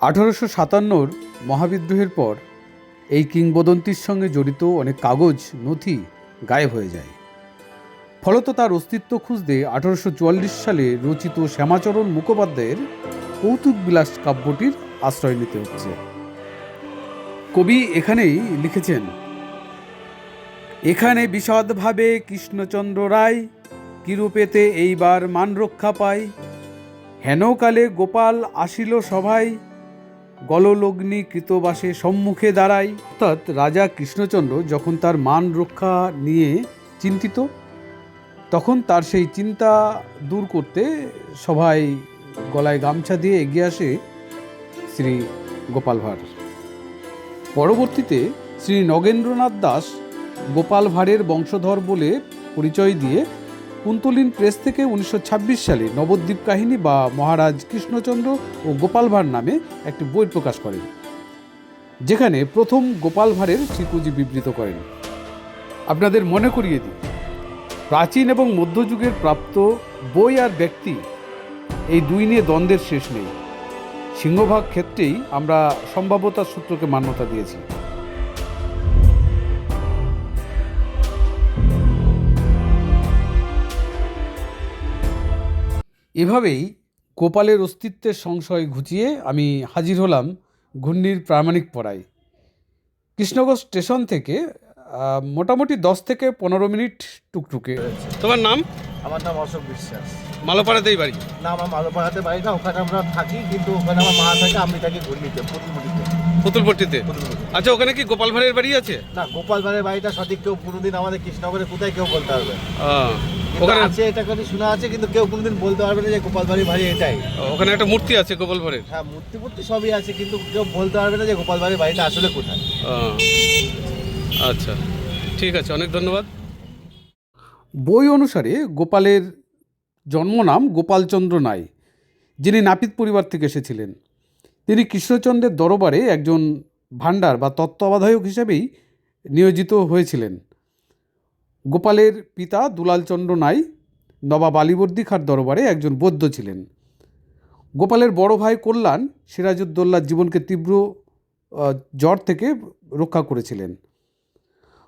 আঠারোশো সাতান্নর মহাবিদ্রোহের পর এই কিংবদন্তির সঙ্গে জড়িত অনেক কাগজ, নথি গায়েব হয়ে যায়। ফলত তার অস্তিত্ব খুঁজতে আঠারোশো চুয়াল্লিশ সালে রচিত শ্যামাচরণ মুখোপাধ্যায়ের কৌতুক বিলাস কাব্যটির আশ্রয় নিতে হচ্ছে। কবি এখানেই লিখেছেন, এখানে বিশদভাবে কৃষ্ণচন্দ্র রায় কিরূপেতে এইবার মান রক্ষা পায়? হেনকালে গোপাল আসিল সভায় গললগ্নি কৃতবাসে সম্মুখে দাঁড়ায়। অর্থাৎ রাজা কৃষ্ণচন্দ্র যখন তার মান রক্ষা নিয়ে চিন্তিত, তখন তার সেই চিন্তা দূর করতে সবাই গলায় গামছা দিয়ে এগিয়ে আসে শ্রী গোপাল ভাঁড় পরবর্তীতে শ্রী নগেন্দ্রনাথ দাস গোপাল ভাঁড়ের বংশধর বলে পরিচয় দিয়ে কুন্তলিন প্রেস থেকে উনিশশো ছাব্বিশ সালে নবদ্বীপ কাহিনী বা মহারাজ কৃষ্ণচন্দ্র ও গোপাল ভাঁড় নামে একটি বই প্রকাশ করেন, যেখানে প্রথম গোপাল ভাঁড়ের শ্রীপুঁজি বিবৃত করেন। আপনাদের মনে করিয়ে দিই, প্রাচীন এবং মধ্যযুগের প্রাপ্ত বই আর ব্যক্তি এই দুই নিয়ে দ্বন্দ্বের শেষ নেই। সিংহভাগ ক্ষেত্রেই আমরা সম্ভাব্যতার সূত্রকে মান্যতা দিয়েছি। এভাবেই গোপালের অস্তিত্বের সংশয় ঘুচিয়ে আমি হাজির হলাম ঘূর্ণির প্রামাণিক পড়ায়। কৃষ্ণগর স্টেশন থেকে মোটামুটি দশ থেকে পনেরো মিনিট টুকটুকে। তোমার নাম? আমার নাম অশোক বিশ্বাস। মালোপাড়াতেই বাড়ি? না আমার মালোপাড়াতে বাড়ি না ওখানে আমরা থাকি কিন্তু ওখানে আমার মা থাকে আমি থাকি ঘুরলিতে পুতুলপুরিতে পুতুলপট্টিতে? আচ্ছা ওখানে কি গোপাল ভাঁড়ের বাড়ি আছে? না গোপাল বাড়ির বাড়িটা সঠিক কেউ কোনোদিন আমাদের কৃষ্ণনগরে কোথায় কেউ বলতে পারবে ওখানে আছে এটা কথা শোনা আছে কিন্তু কেউ কোনোদিন বলতে পারবে না যে গোপাল বাড়ির বাড়ি এটাই। ওখানে একটা মূর্তি আছে গোপাল ভাঁড়ের হ্যাঁ মূর্তি মূর্তি সবই আছে কিন্তু কেউ বলতে পারবে না যে গোপাল বাড়ির বাড়িটা আসলে কোথায়। আচ্ছা ঠিক আছে অনেক ধন্যবাদ। বই অনুসারে গোপালের জন্মনাম গোপালচন্দ্র নাই যিনি নাপিত পরিবার থেকে এসেছিলেন। তিনি কৃষ্ণচন্দ্রের দরবারে একজন ভাণ্ডার বা তত্ত্বাবধায়ক হিসেবেই নিয়োজিত হয়েছিলেন। গোপালের পিতা দুলালচন্দ্র নাই, নবাব আলীবর্দী খাঁর দরবারে একজন বৌদ্ধ ছিলেন। গোপালের বড় ভাই কল্যাণ সিরাজউদ্দৌল্লার জীবনকে তীব্র জ্বর থেকে রক্ষা করেছিলেন।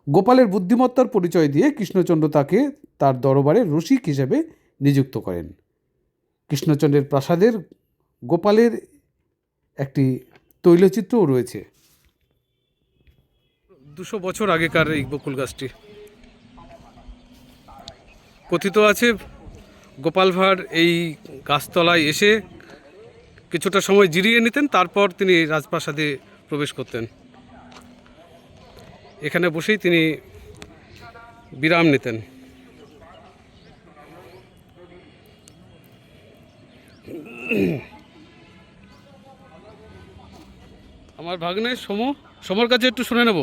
গোপালের বুদ্ধিমত্তার পরিচয় দিয়ে কৃষ্ণচন্দ্র তাকে তার দরবারে রসিক হিসেবে নিযুক্ত করেন। কৃষ্ণচন্দ্রের প্রাসাদের গোপালের একটি তৈলচিত্রও রয়েছে। দুশো বছর আগেকার এই বকুল গাছটি। কথিত আছে, গোপাল ভাঁড় এই গাছতলায় এসে কিছুটা সময় জিরিয়ে নিতেন, তারপর তিনি রাজপ্রাসাদে প্রবেশ করতেন। এখানে বসেই তিনি বিরাম নিতেন। আমার ভাগ্নে, সমু, সমর কাছে একটু শুনে নেব।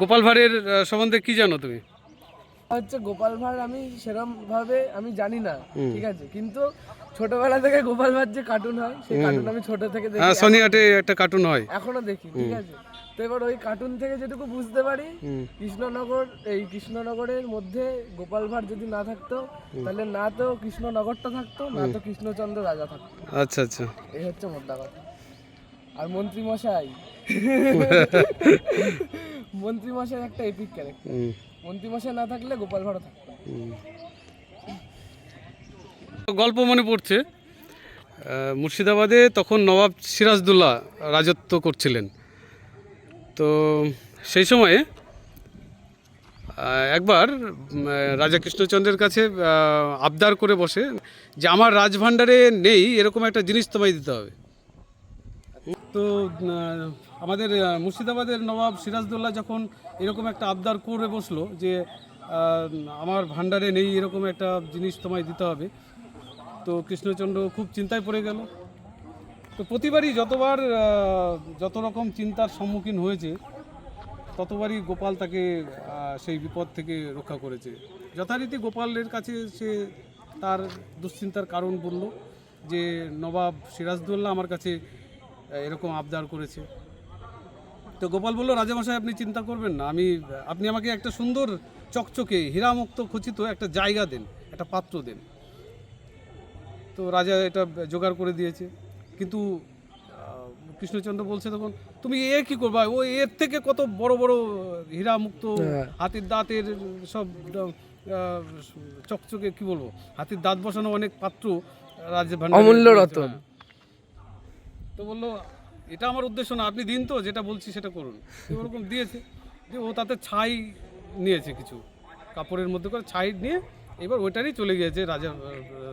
গোপাল ভাঁড়ের সম্বন্ধে কি জানো তুমি? হচ্ছে গোপাল ভাঁড় আমি সেরকম ভাবে আমি জানি না ঠিক আছে? কিন্তু ছোটবেলা থেকে গোপাল ভাঁড় যে কার্টুন হয় সেই কার্টুন আমি ছোট থেকে দেখি হ্যাঁ সনিয়াটে একটা কার্টুন হয়। এখনও দেখি ঠিক আছে? তো এবার ওই কার্টুন থেকে যেটুকু বুঝতে পারি কৃষ্ণনগর এই কৃষ্ণনগরের মধ্যে গোপাল ভাঁড় যদি না থাকতো তাহলে না তো কৃষ্ণনগরটা থাকতো না তো কৃষ্ণচন্দ্র রাজা থাকতো। আচ্ছা আচ্ছা। এই হচ্ছে মোদ্দা কথা। আর মন্ত্রী মশাই মন্ত্রী মশাই একটা এপিক ক্যারেক্টার মন্ত্রী না থাকলে গোপাল ভাঁড়ও থাকতো গল্প মনে পড়ছে। মুর্শিদাবাদে তখন নবাব সিরাজদুল্লাহ রাজত্ব করছিলেন। তো সেই সময়ে একবার রাজা কৃষ্ণচন্দ্রের কাছে আবদার করে বসে যে আমার রাজভাণ্ডারে নেই, এরকম একটা জিনিস তোমায় দিতে হবে। তো আমাদের মুর্শিদাবাদের নবাব সিরাজদৌল্লা যখন এরকম একটা আবদার করে বসল যে আমার ভাণ্ডারে নেই এরকম একটা জিনিস তোমায় দিতে হবে, তো কৃষ্ণচন্দ্র খুব চিন্তায় পড়ে গেল। তো প্রতিবারই যতবার যত রকম চিন্তার সম্মুখীন হয়েছে, ততবারই গোপাল তাকে সেই বিপদ থেকে রক্ষা করেছে। যথারীতি গোপালের কাছে সে তার দুশ্চিন্তার কারণ বলল যে, নবাব সিরাজদৌল্লা আমার কাছে এরকম আবদার করেছে। তো গোপাল বলল রাজামশাই আপনি চিন্তা করবেন না। আমি আপনি আমাকে একটা সুন্দর চকচকে হীরামুক্ত খচিত একটা জায়গা দেন একটা পাত্র দেন। তো রাজা এটা জোগাড় করে দিয়েছে। কিন্তু কৃষ্ণচন্দ্র বলছে তখন তুমি এ কি করবা? ও এর থেকে কত বড় বড় হীরা মুক্ত হ্যাঁ। হাতির দাঁতের সব চকচকে কি বলব? হাতির দাঁত বসানো অনেক পাত্র ভাণ্ডারে অমূল্য রতন। তো বলল এটা আমার উদ্দেশ্য না। আপনি দিন তো যেটা বলছি সেটা করুন। ওরকম দিয়েছে যে ও তাতে ছাই নিয়েছে কিছু। কাপড়ের মধ্যে করে ছাই নিয়ে এবার ওইটারই চলে গিয়েছে রাজা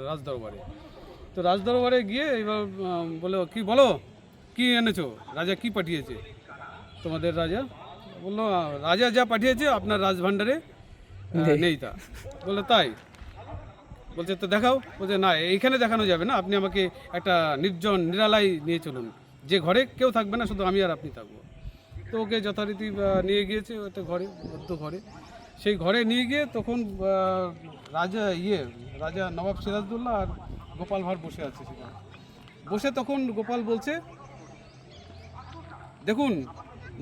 রাজদরবারে। তো রাজদরবারে গিয়ে এবার বলে কি বলো? কি এনেছো? রাজা কি পাঠিয়েছে? তোমাদের রাজা বলল রাজা যা পাঠিয়েছে আপনার রাজভাণ্ডারে নেই। তা। বলল তাই? বলছে তো দেখাও। বলছে না এইখানে দেখানো যাবে না। আপনি আমাকে একটা নির্জন নিরালাই নিয়ে চলুন। যে ঘরে কেউ থাকবে না, শুধু আমি আর আপনি থাকব। তো ওকে যথারীতি নিয়ে গিয়েছে একটা ঘরে, বদ্ধ ঘরে। সেই ঘরে নিয়ে গিয়ে তখন রাজা ইয়ে রাজা নবাব সিরাজদৌল্লা আর গোপাল ভাঁড় বসে আছে সেখানে। বসে তখন গোপাল বলছে, দেখুন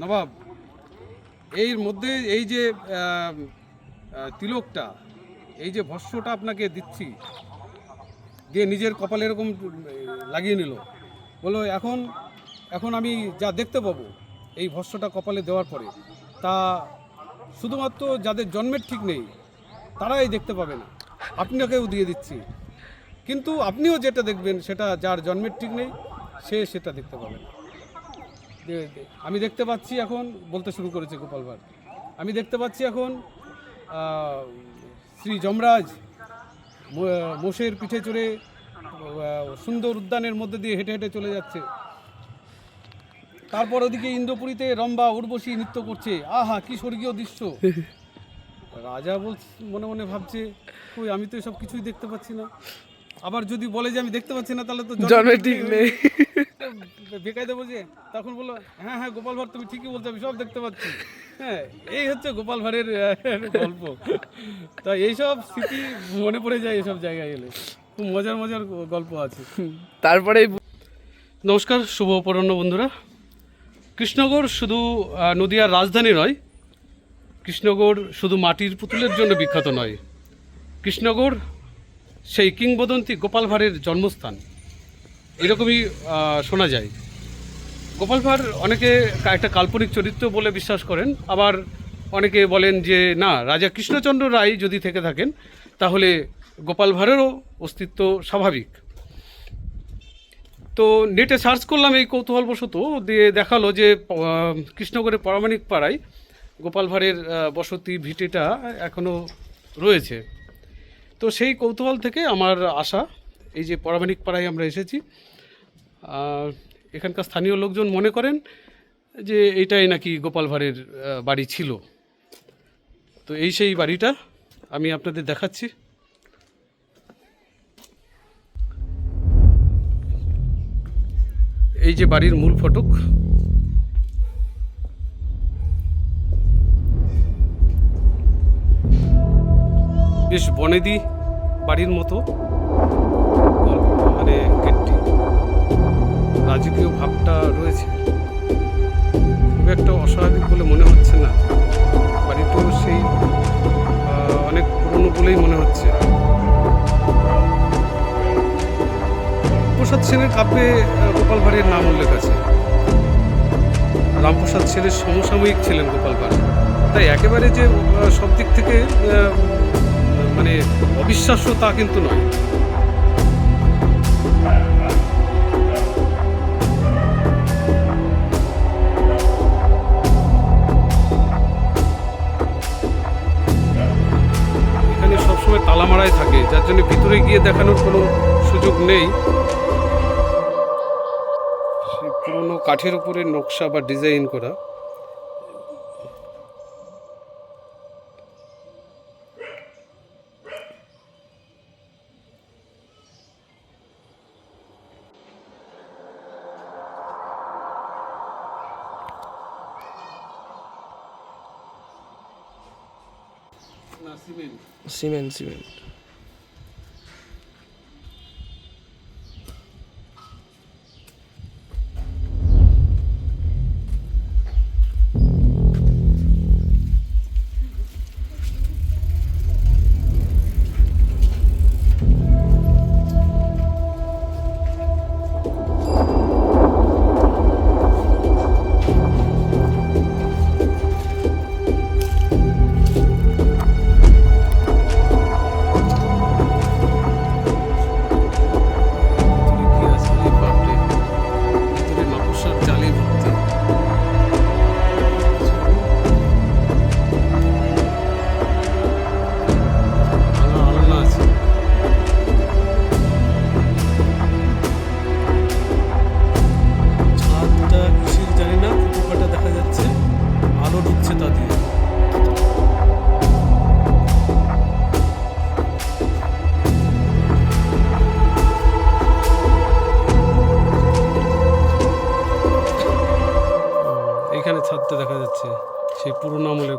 নবাব এর মধ্যে এই যে তিলকটা, এই যে ভস্যটা আপনাকে দিচ্ছি, দিয়ে নিজের কপালে এরকম লাগিয়ে নিল। বলল, এখন এখন আমি যা দেখতে পাবো এই ভস্যটা কপালে দেওয়ার পরে, তা শুধুমাত্র যাদের জন্মের ঠিক নেই, তারাই দেখতে পাবে না। আপনাকেও দিয়ে দিচ্ছি। কিন্তু আপনিও যেটা দেখবেন, সেটা যার জন্মের ঠিক নেই, সে সেটা দেখতে পাবে না। আমি দেখতে পাচ্ছি এখন, বলতে শুরু করেছে গোপাল ভাঁড়। আমি দেখতে পাচ্ছি এখন শ্রী যমরাজ মোষের পিঠে চড়ে সুন্দর উদ্যানের মধ্যে দিয়ে হেঁটে হেঁটে চলে যাচ্ছে। তারপর ওদিকে ইন্দ্রপুরীতে রম্বা উর্বশী নৃত্য করছে। আহা কি স্বর্গীয় দৃশ্য। রাজা বল মনে মনে ভাবছে কই আমি তো এসব কিছুই দেখতে পাচ্ছি না। আবার যদি বলে যে আমি দেখতে পাচ্ছি না তাহলে তো জন্মের ঠিক নেই। বেকায়দা বলছে তখন বলল হ্যাঁ হ্যাঁ গোপাল ভাঁড় তুমি ঠিকই বলছো আমি সব দেখতে পাচ্ছি। হ্যাঁ এই হচ্ছে গোপাল ভাঁড়ের গল্প। তা এইসব স্মৃতি মনে পড়ে যায় এসব জায়গায় এলে খুব মজার মজার গল্প আছে। তারপরে নমস্কার শুভ অপরাহ্ন বন্ধুরা। কৃষ্ণগড় শুধু নদিয়ার রাজধানী নয়, কৃষ্ণগড় শুধু মাটির পুতুলের জন্য বিখ্যাত নয়। কৃষ্ণগড় সেই কিংবদন্তি গোপাল ভাঁড়ের জন্মস্থান। এরকমই শোনা যায়। গোপাল ভাঁড় অনেকে একটা কাল্পনিক চরিত্র বলে বিশ্বাস করেন। আবার অনেকে বলেন যে, না, রাজা কৃষ্ণচন্দ্র রায় যদি থেকে থাকেন, তাহলে গোপাল ভাঁড়েরও অস্তিত্ব স্বাভাবিক। তো নেটে সার্চ করলাম এই কৌতূহলবশত, দিয়ে দেখাল যে কৃষ্ণগড়ের পরামাণিক পাড়ায় গোপাল ভাঁড়ের বসতি ভিটেটা এখনও রয়েছে। তো সেই কৌতূহল থেকে আমার আশা, এই যে পরামাণিক পাড়ায় আমরা এসেছি এখানকার স্থানীয় লোকজন মনে করেন যে এইটাই নাকি গোপাল ভাঁড়ের বাড়ি ছিল। তো এই সেই বাড়িটা আমি আপনাদের দেখাচ্ছি। এই যে বাড়ির মূল ফটক। বেশ বনেদি বাড়ির মতো। মানে গেটটি। রাজকীয় ভাবটা রয়েছে। খুব একটা অস্বাভাবিক বলে মনে হচ্ছে না। বাড়িটাও সেই অনেক পুরনো বলেই মনে হচ্ছে। প্রসাদ সেনের কাব্যে গোপাল ভাঁড়ের নাম উল্লেখ আছে। রামপ্রসাদ সেনের সমসাময়িক ছিলেন গোপাল ভাঁড়। তাই একেবারে যে সব দিক থেকে মানে অবিশ্বাস্য তা কিন্তু নয়। তালা মারাই থাকে, যার জন্য ভিতরে গিয়ে দেখানোর কোনো সুযোগ নেই। কাঠের উপরে নকশা বা ডিজাইন করা। Cement cement.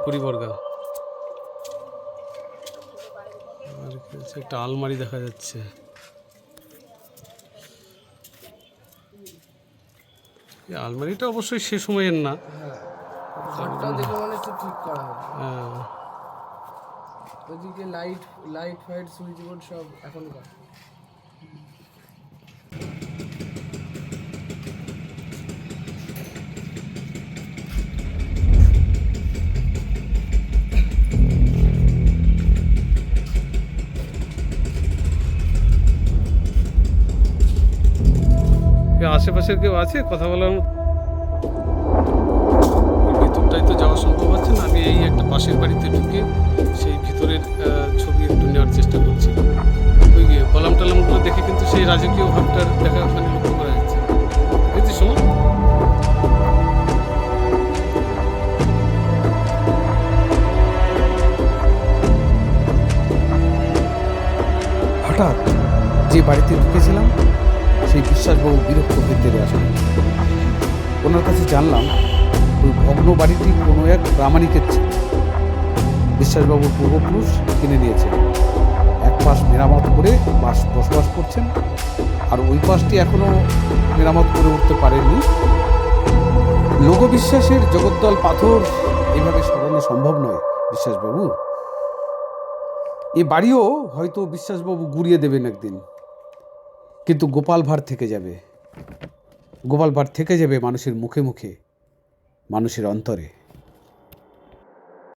আমলের পরিবর্গা। আর একটা আলমারি দেখা যাচ্ছে। এই আলমারিটা অবশ্যই সে সময়ের না। হ্যাঁ, ওদিকে light light fight switch board সব এখনকার। আশেপাশের কেউ আছে? কথা বলার মতো ভিতরটাই তো যাওয়া সম্ভব হচ্ছে না। আমি এই একটা পাশের বাড়িতে ঢুকে সেই ভিতরের ছবি একটু নেওয়ার চেষ্টা করছি। ওই কলাম টলামগুলো দেখে কিন্তু সেই রাজকীয় ভাবটার দেখা ওখানে লক্ষ্য করা যাচ্ছে। বুঝছিস শোনো। হঠাৎ যে বাড়িতে ঢুকেছিলাম সেই বিশ্বাসবাবু বিরক্ত হয়ে তেরে আসলেন ওনার কাছে জানলাম, ওই ভগ্ন বাড়িটি কোনো এক প্রামাণিকের ছিল। বিশ্বাসবাবুর পূর্বপুরুষ কিনে নিয়েছিলেন এক পাশ মেরামত করে বাস বসবাস করছেন, আর ওই পাশটি এখনও মেরামত করে উঠতে পারেননি। লোকবিশ্বাসের জগদ্দল পাথর এভাবে সরানো সম্ভব নয়, বিশ্বাসবাবু। এ বাড়িও হয়তো বিশ্বাসবাবু গুড়িয়ে দেবেন একদিন। কিন্তু গোপাল ভাঁড় থেকে যাবে। গোপাল ভাঁড় থেকে যাবে মানুষের মুখে মুখে মানুষের অন্তরে।